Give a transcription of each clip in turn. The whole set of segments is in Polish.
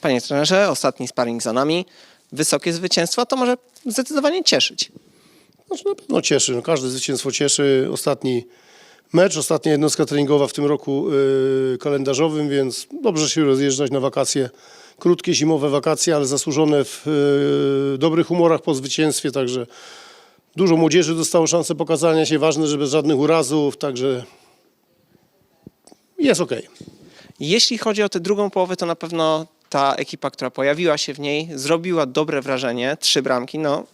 Panie trenerze, ostatni sparring za nami. Wysokie zwycięstwo to może zdecydowanie cieszyć. Znaczy na pewno cieszy. No, każde zwycięstwo cieszy. Ostatni mecz, ostatnia jednostka treningowa w tym roku yy, kalendarzowym, więc dobrze się rozjeżdżać na wakacje. Krótkie zimowe wakacje, ale zasłużone w yy, dobrych humorach po zwycięstwie, także dużo młodzieży dostało szansę pokazania się. Ważne, że bez żadnych urazów, także jest okej. Jeśli chodzi o tę drugą połowę, to na pewno ta ekipa, która pojawiła się w niej, zrobiła dobre wrażenie. Trzy bramki, no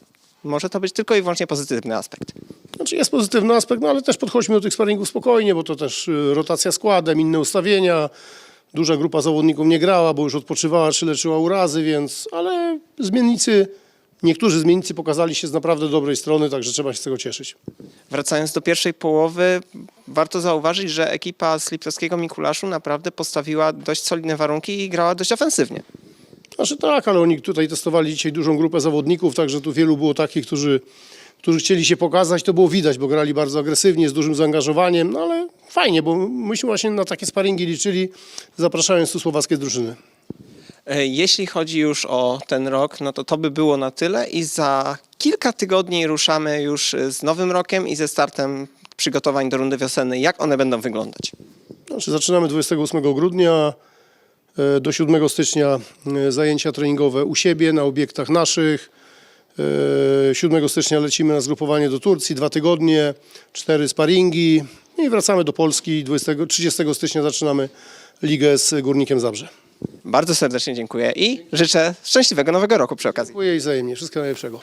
może to być tylko i wyłącznie pozytywny aspekt. Znaczy jest pozytywny aspekt, no ale też podchodźmy do tych sparingów spokojnie, bo to też y, rotacja składem, inne ustawienia. Duża grupa zawodników nie grała, bo już odpoczywała czy leczyła urazy, więc, ale zmiennicy, niektórzy zmiennicy pokazali się z naprawdę dobrej strony, także trzeba się z tego cieszyć. Wracając do pierwszej połowy, warto zauważyć, że ekipa z Liptowskiego Mikulaszu naprawdę postawiła dość solidne warunki i grała dość ofensywnie. Znaczy tak, ale oni tutaj testowali dzisiaj dużą grupę zawodników, także tu wielu było takich, którzy, którzy chcieli się pokazać, to było widać, bo grali bardzo agresywnie, z dużym zaangażowaniem, no ale fajnie, bo myśmy właśnie na takie sparingi liczyli, zapraszając tu słowackie drużyny. E, Jeśli chodzi już o ten rok, no to to by było na tyle i za kilka tygodni ruszamy już z nowym rokiem i ze startem przygotowań do rundy wiosennej. Jak one będą wyglądać? Znaczy, zaczynamy 28 grudnia e, do 7 stycznia e, zajęcia treningowe u siebie na obiektach naszych. E, 7 stycznia lecimy na zgrupowanie do Turcji, dwa tygodnie, cztery sparingi i wracamy do Polski. 20, 30 stycznia zaczynamy ligę z Górnikiem Zabrze. Bardzo serdecznie dziękuję i życzę szczęśliwego nowego roku przy okazji. Dziękuję i wzajemnie. Wszystkiego najlepszego.